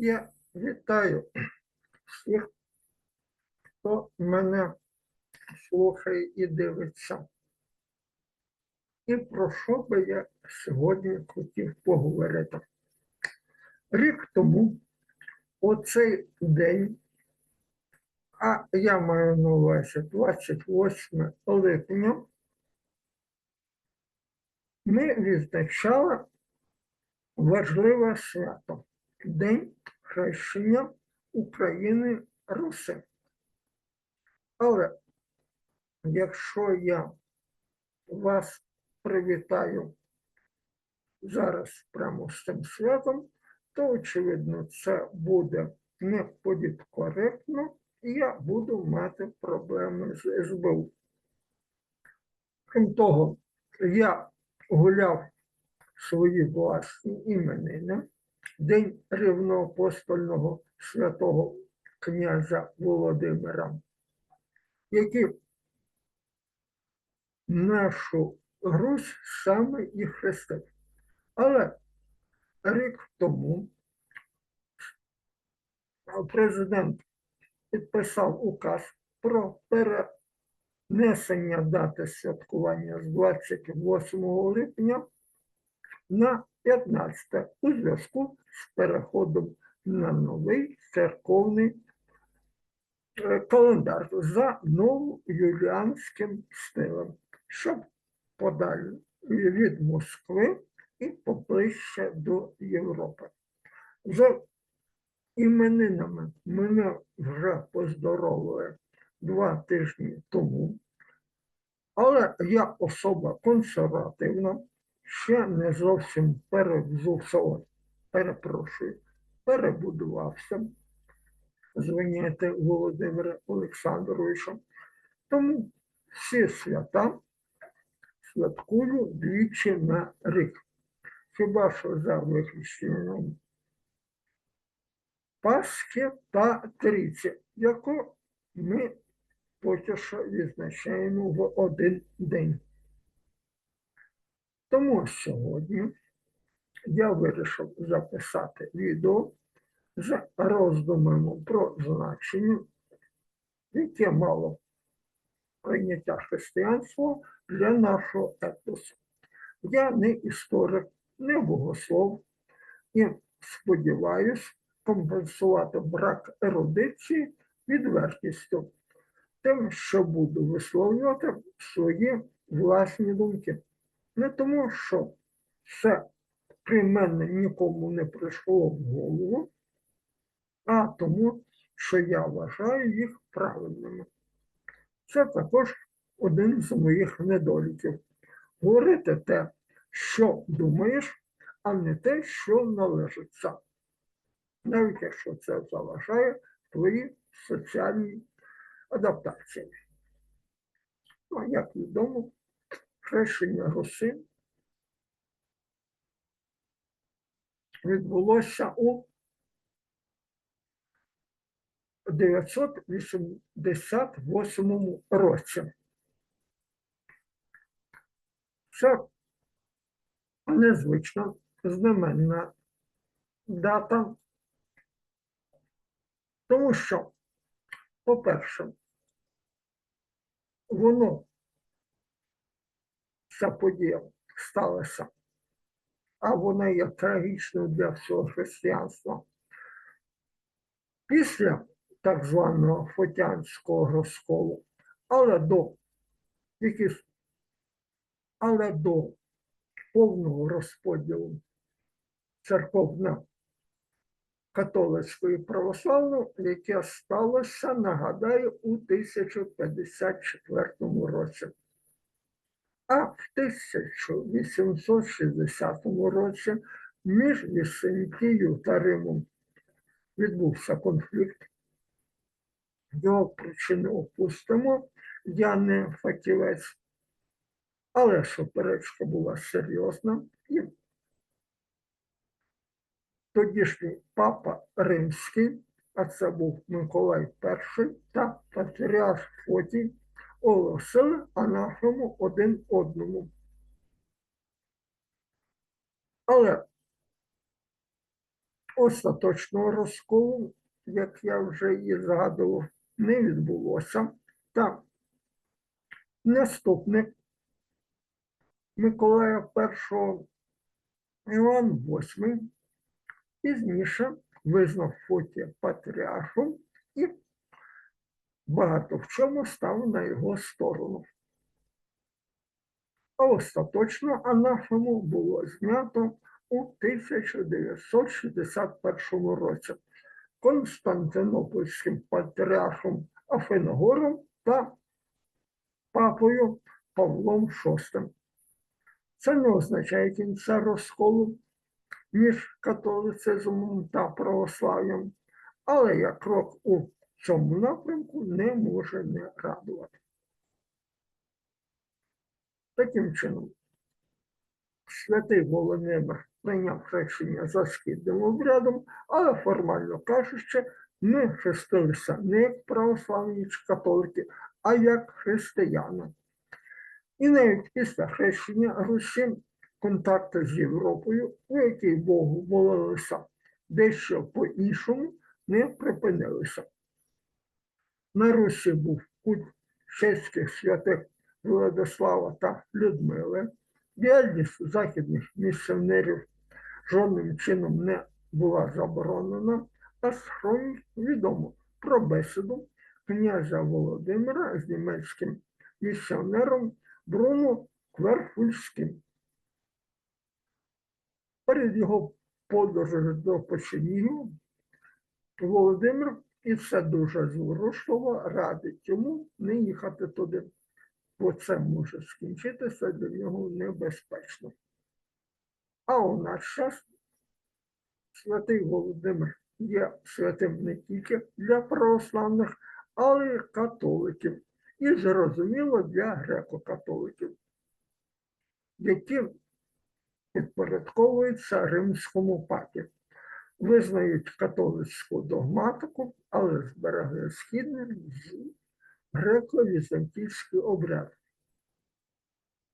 Я вітаю всіх, хто мене слухає і дивиться. І про що би я сьогодні хотів поговорити. Рік тому, у цей день, а я маю на увазі 28 липня, ми відзначали важливе свято День хрещення України Руси. Але якщо я вас привітаю зараз прямо з цим святом, то, очевидно, це буде не політкоректно, і я буду мати проблеми з СБУ. Крім того, я гуляв свої власні іменини, День рівноапостольного святого князя Володимира, який нашу Русь саме і хрестив. Але рік тому президент підписав указ про перенесення дати святкування з 28 липня на 15 у зв'язку з переходом на новий церковний е, календар за новоюліанським стилем, щоб подалі від Москви і поближче до Європи. За іменинами мене вже поздоровили два тижні тому, але я особа консервативна, ще не зовсім перевзувся, перепрошую, перебудувався, звиняйте Володимира Олександровича. Тому всі свята святкую двічі на рік. Хіба що за виключенням Пасхи та Трійці, яку ми що відзначаємо в один день. Тому сьогодні я вирішив записати відео з роздумами про значення, яке мало прийняття християнства для нашого етносу. Я не історик, не богослов і сподіваюся компенсувати брак ерудиції відвертістю, тим, що буду висловлювати свої власні думки. Не тому, що це при мене нікому не прийшло в голову, а тому, що я вважаю їх правильними. Це також один з моїх недоліків. Говорити те, що думаєш, а не те, що належиться. Навіть якщо це заважає твої соціальні адаптації. Ну, як відомо, хрещення Руси відбулося у 988 році. Це незвична знаменна дата, тому що, по-перше, воно, ця подія сталася, а вона є трагічною для всього християнства. Після так званого Фотянського розколу, але до але до повного розподілу церковно католицької православної, яке сталося, нагадаю, у 1054 році. А в 1860 році між Вісентією та Римом відбувся конфлікт. Його причини опустимо, я не фахівець, але суперечка була серйозна. І тодішній папа Римський, а це був Миколай І та патріарх Фотій, оголосили анафему один одному. Але остаточного розколу, як я вже і згадував, не відбулося. Та наступник Миколая І Іван VIII пізніше визнав Фотія патріархом і багато в чому став на його сторону. А остаточно анафему було знято у 1961 році Константинопольським патріархом Афиногором та папою Павлом VI. Це не означає кінця розколу між католицизмом та православ'ям, але як крок у цьому напрямку не може не радувати. Таким чином, святий Володимир прийняв хрещення за східним обрядом, але формально кажучи, ми хрестилися не як православні чи католики, а як християни. І навіть після хрещення Русі контакти з Європою, у якій Богу молилися дещо по-іншому, не припинилися. На Русі був культ чеських святих Владислава та Людмили. Діяльність західних місіонерів жодним чином не була заборонена, а з хронік відомо про бесіду князя Володимира з німецьким місіонером Бруно Кверфульським. Перед його подорожем до Печенігу Володимир і все дуже зворушливо радить йому не їхати туди, бо це може скінчитися для нього небезпечно. А у наш час святий Володимир є святим не тільки для православних, але й католиків. І зрозуміло для греко-католиків, які підпорядковуються римському папі, визнають католицьку догматику, але зберегли східний греко-візантійський обряд.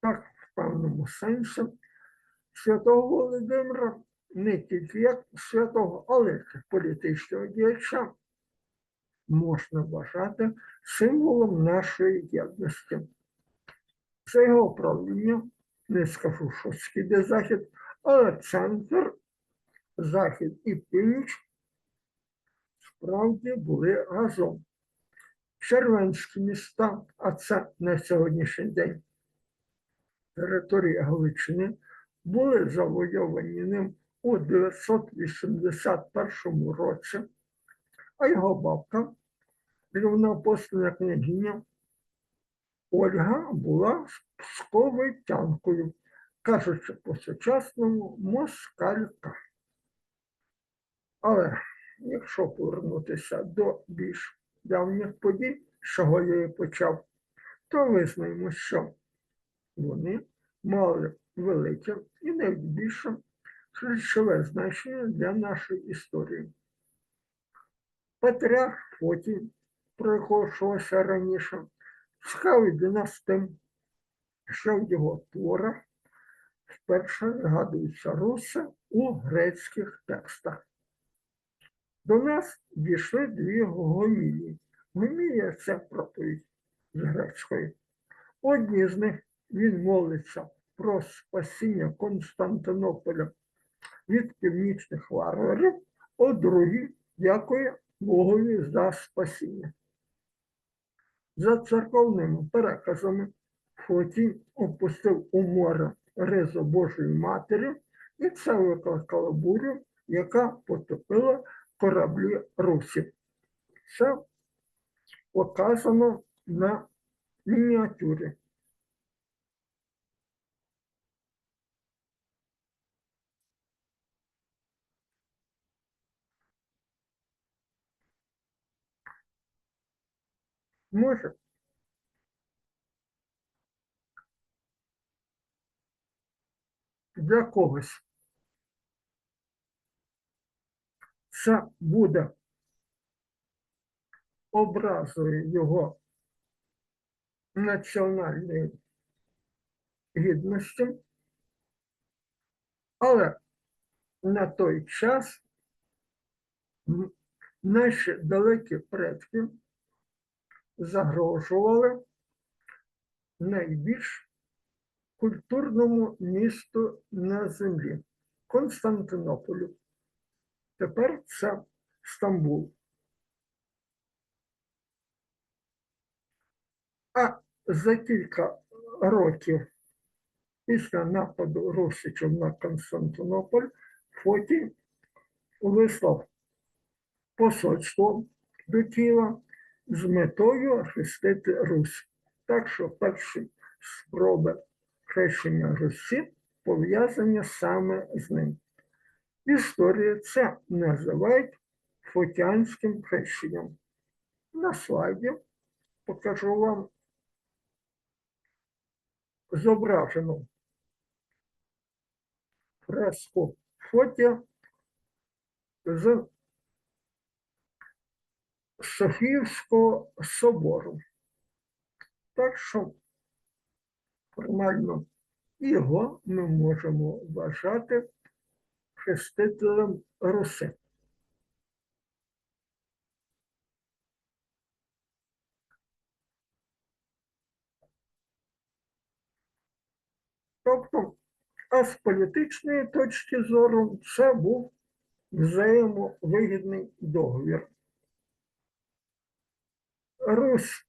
Так, в певному сенсі, святого Володимира не тільки як святого, але й політичного діяча можна вважати символом нашої єдності. Це його правління, не скажу, що схід і захід, але центр, захід і північ справді були разом. Червенські міста, а це на сьогоднішній день територія Галичини, були завойовані ним у 981 році, а його бабка рівноапостольна княгиня Ольга була сковитянкою, кажучи по-сучасному москалька. Але якщо повернутися до більш давніх подій, чого я і почав, то визнаємо, що вони мали велике і навіть більше ключове значення для нашої історії. Патріарх Фотій про якого йшлося раніше, для нас тим, що в його творах вперше згадуються руси у грецьких текстах. До нас дійшли дві гомілії. Гомілія це проповідь з грецької. Одні з них він молиться про спасіння Константинополя від північних варварів, а другий дякує Богові за спасіння. За церковними переказами Фотій опустив у море ризу Божої Матері, і це викликало бурю, яка потопила кораблі Русі. Це показано на мініатюрі. Може. Для когось це буде образою його національної гідності, але на той час наші далекі предки загрожували найбільш культурному місту на землі Константинополю. Тепер це Стамбул. А за кілька років після нападу русичів на Константинополь Фотій вислав посольство до Києва з метою хрестити Русь. Так що перші спроби хрещення Русі пов'язані саме з ним. В історії це називають фотянським хрещенням. На слайді покажу вам зображену фреску Фотія з Софіївського собору. Так що формально його ми можемо вважати хрестителем Руси. Тобто, а з політичної точки зору це був взаємовигідний договір. Русь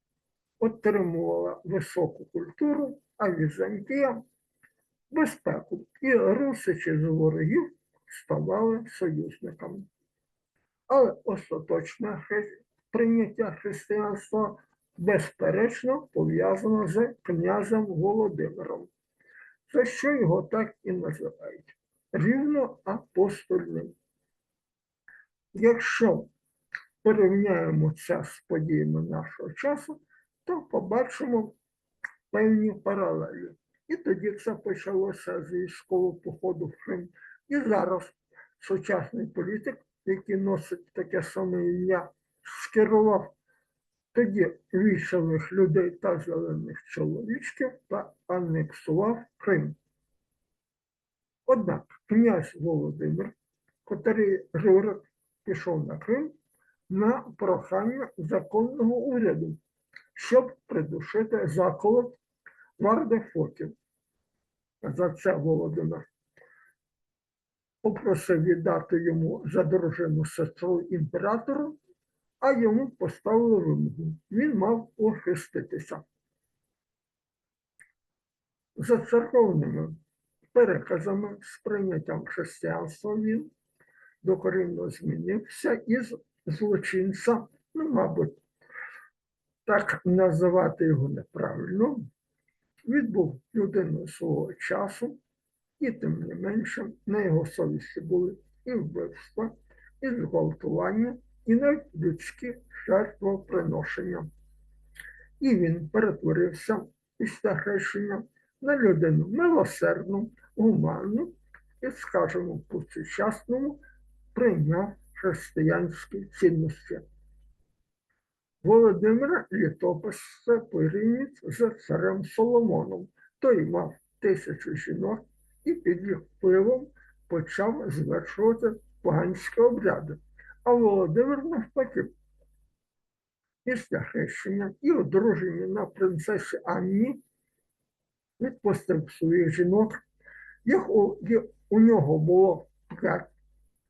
отримувала високу культуру, а Візантія безпеку. І русичі з ворогів ставали союзниками. Але остаточне прийняття християнства безперечно пов'язано з князем Володимиром, за що його так і називають рівно апостольним. Якщо порівняємо це з подіями нашого часу, то побачимо певні паралелі. І тоді це почалося з військового походу в Крим. І зараз сучасний політик, який носить таке саме ім'я, скерував тоді військових людей та зелених чоловічків та анексував Крим. Однак князь Володимир, котрий Рюрик пішов на Крим на прохання законного уряду, щоб придушити заколот Вардефотів. За це Володимир попросив віддати йому за дружину сестру імператору, а йому поставили вимогу. Він мав охреститися. За церковними переказами з прийняттям християнства він докорінно змінився із злочинця, ну, мабуть, так називати його неправильно. Він був людиною свого часу, і тим не менше на його совісті були і вбивства, і зґвалтування, і навіть людські жертвоприношення. І він перетворився після хрещення на людину милосердну, гуманну і, скажімо, по сучасному прийняв християнські цінності. Володимира літопис порівнюють з царем Соломоном. Той мав тисячу жінок і під їх впливом почав звершувати поганські обряди. А Володимир навпаки, після хрещення і одруження на принцесі Анні відпустив своїх жінок. Їх у, у нього було п'ять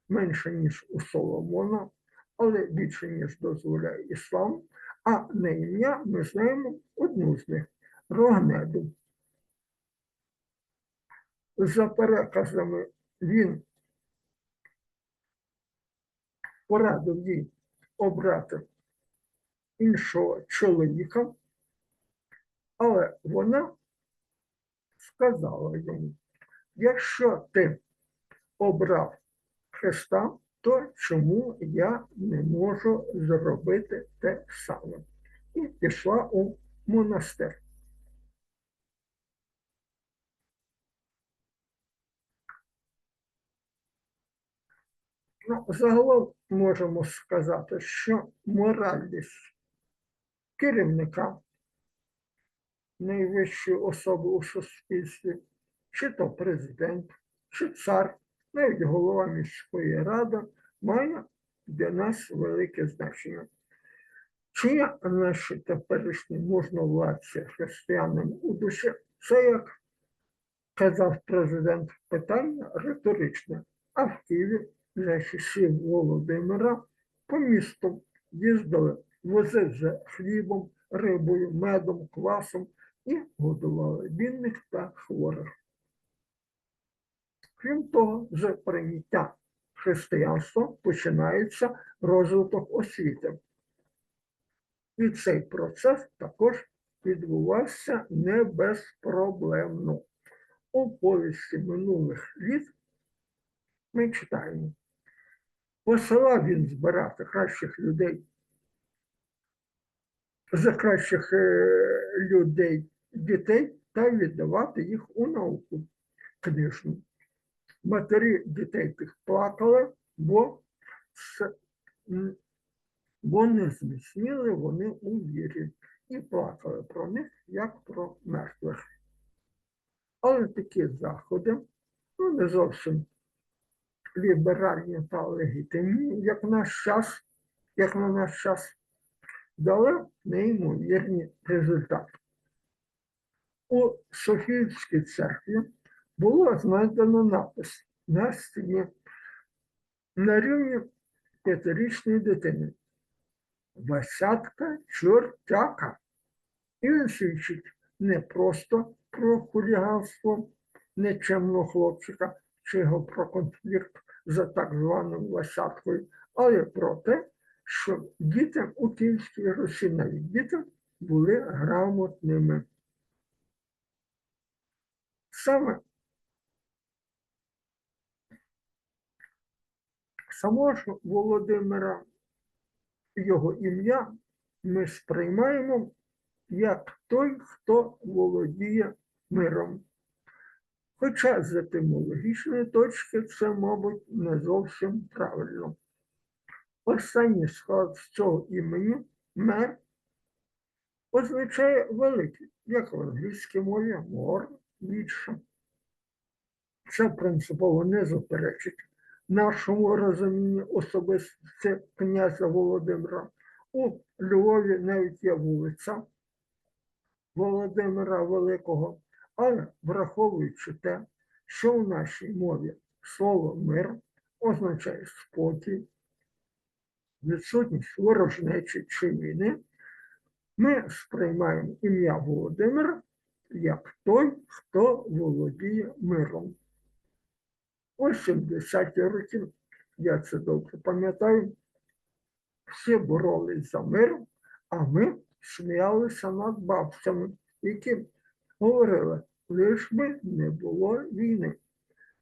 менше, ніж у Соломона, але більше, ніж дозволяє іслам. А на ім'я ми знаємо одну з них Рогнеду. За переказами він порадив їй обрати іншого чоловіка, але вона сказала йому, якщо ти обрав Христа, то чому я не можу зробити те саме? І пішла у монастир. Ну, загалом можемо сказати, що моральність керівника найвищої особи у суспільстві, чи то президент, чи цар, навіть голова міської ради, має для нас велике значення. Чи наші теперішні можновладці християнам у душі? Це, як казав президент, питання риторичне. А в Києві часів Володимира по місту їздили, возили хлібом, рибою, медом, квасом і годували бідних та хворих. Крім того, з прийняття християнства починається розвиток освіти. І цей процес також відбувався не безпроблемно. У повісті минулих літ ми читаємо. Посилав він збирати кращих людей, за кращих е, людей дітей та віддавати їх у науку книжну. Матері дітей тих плакали, бо, бо не зміцніли вони у вірі і плакали про них, як про мертвих. Але такі заходи, ну не зовсім ліберальні та легітимні, як наш час, як на наш час, дали неймовірні результати. У Софіївській церкві було знайдено напис на стіні на рівні п'ятирічної дитини. Васятка чортяка. І він свідчить не просто про хуліганство нечемного хлопчика чи його про конфлікт за так званим Васяткою, але про те, що діти у Київській Русі, навіть діти, були грамотними. Саме самого ж Володимира, його ім'я ми сприймаємо як той, хто володіє миром. Хоча з етимологічної точки це, мабуть, не зовсім правильно. Останній склад з цього імені мер означає великий, як в англійській мові мор більше. Це принципово не заперечить нашому розумінні особисто князя Володимира. У Львові навіть є вулиця Володимира Великого, але враховуючи те, що в нашій мові слово мир означає спокій, відсутність ворожнечі чи війни, ми сприймаємо ім'я Володимира як той, хто володіє миром. У 70-ті роки, я це добре пам'ятаю, всі боролись за мир, а ми сміялися над бабцями, які говорили, лиш би не було війни.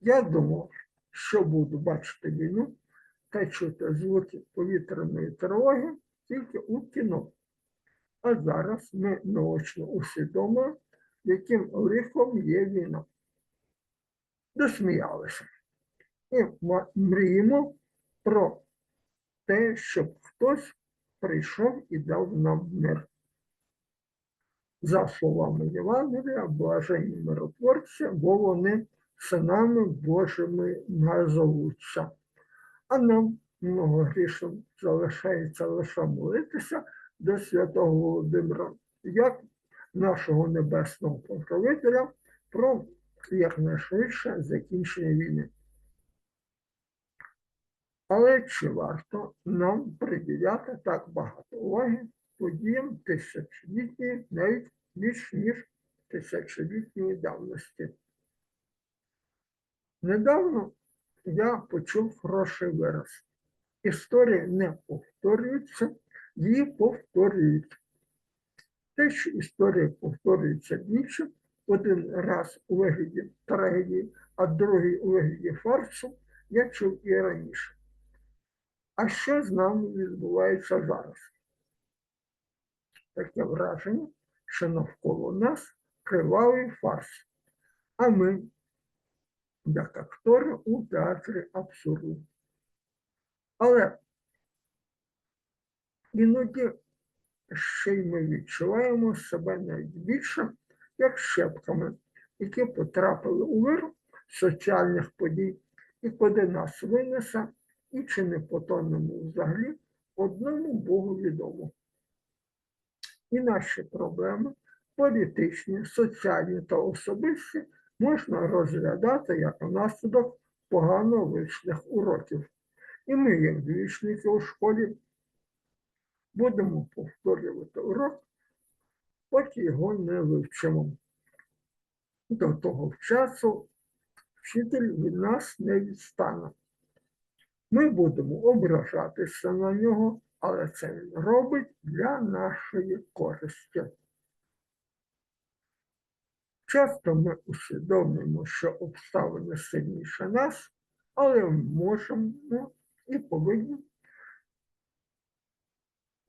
Я думав, що буду бачити війну та чути звуки повітряної тривоги тільки у кіно. А зараз ми наочно усвідомили, яким лихом є війна. Досміялися. І мріємо про те, щоб хтось прийшов і дав нам мир. За словами Євангелія, блаженні миротворці, бо вони синами Божими назовуться. А нам, многогрішним, залишається лише молитися до святого Володимира, як нашого небесного покровителя, про якнайшвидше закінчення війни. Але чи варто нам приділяти так багато уваги подіям тисячолітньої, навіть більш ніж тисячолітньої давності? Недавно я почув хороший вираз. Історія не повторюється, її повторюють. Те, що історія повторюється двічі, один раз у вигляді трагедії, а другий у вигляді фарсу, я чув і раніше. А що з нами відбувається зараз? Таке враження, що навколо нас кривавий фарс, а ми, як актори у театрі абсурду. Але іноді ще й ми відчуваємо себе навіть більше, як щепками, які потрапили у вир соціальних подій, і куди нас винесе і чи не потонемо взагалі, одному Богу відомо. І наші проблеми політичні, соціальні та особисті можна розглядати як наслідок погано вийшлих уроків. І ми, як двічники у школі, будемо повторювати урок, поки його не вивчимо. До того часу вчитель від нас не відстане. Ми будемо ображатися на нього, але це він робить для нашої користі. Часто ми усвідомлюємо, що обставини сильніше нас, але можемо і повинні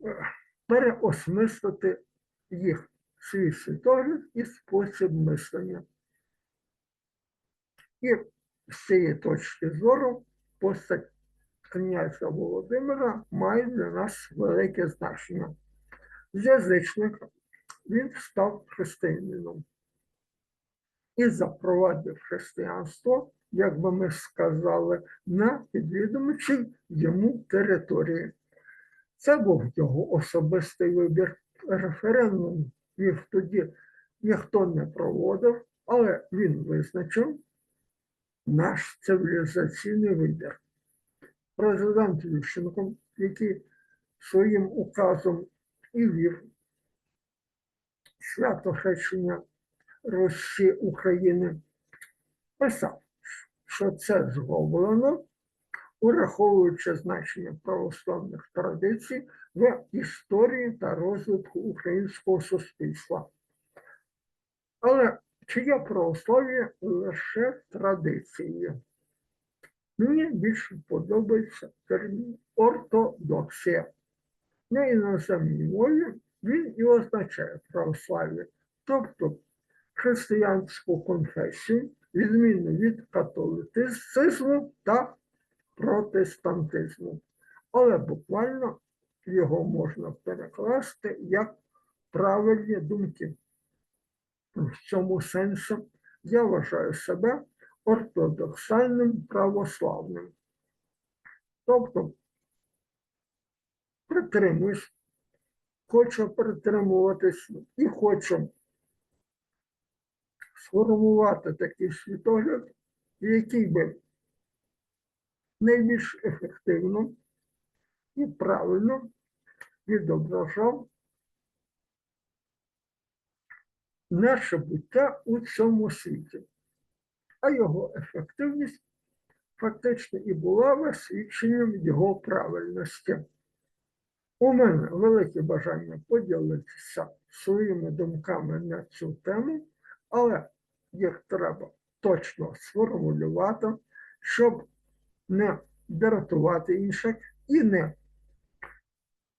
е, переосмислити їх свій світогляд і спосіб мислення. І з цієї точки зору постать князя Володимира має для нас велике значення. З язичника він став християнином і запровадив християнство, як би ми сказали, на підвідомичі йому території. Це був його особистий вибір. Референдум їх тоді ніхто не проводив, але він визначив наш цивілізаційний вибір. Президент Ющенко, який своїм указом і вів свято хрещення Росії України, писав, що це зроблено, ураховуючи значення православних традицій в історії та розвитку українського суспільства. Але чиє православ'я лише традицією? Мені більше подобається термін ортодоксія. На іноземній мові він і означає православ'я, тобто християнську конфесію, відмінну від католицизму та протестантизму. Але буквально його можна перекласти як правильні думки. В цьому сенсі я вважаю себе ортодоксальним православним. Тобто притримуюсь, хочу притримуватись і хочу сформувати такий світогляд, який би найбільш ефективно і правильно відображав наше буття у цьому світі, а його ефективність фактично і була висвідченням його правильності. У мене велике бажання поділитися своїми думками на цю тему, але їх треба точно сформулювати, щоб не дратувати інших і не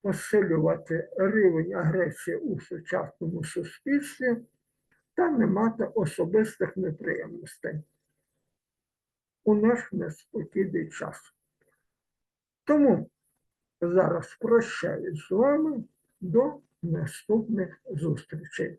посилювати рівень агресії у сучасному суспільстві та не мати особистих неприємностей у наш неспокійний час. Тому зараз прощаюсь з вами до наступних зустрічей.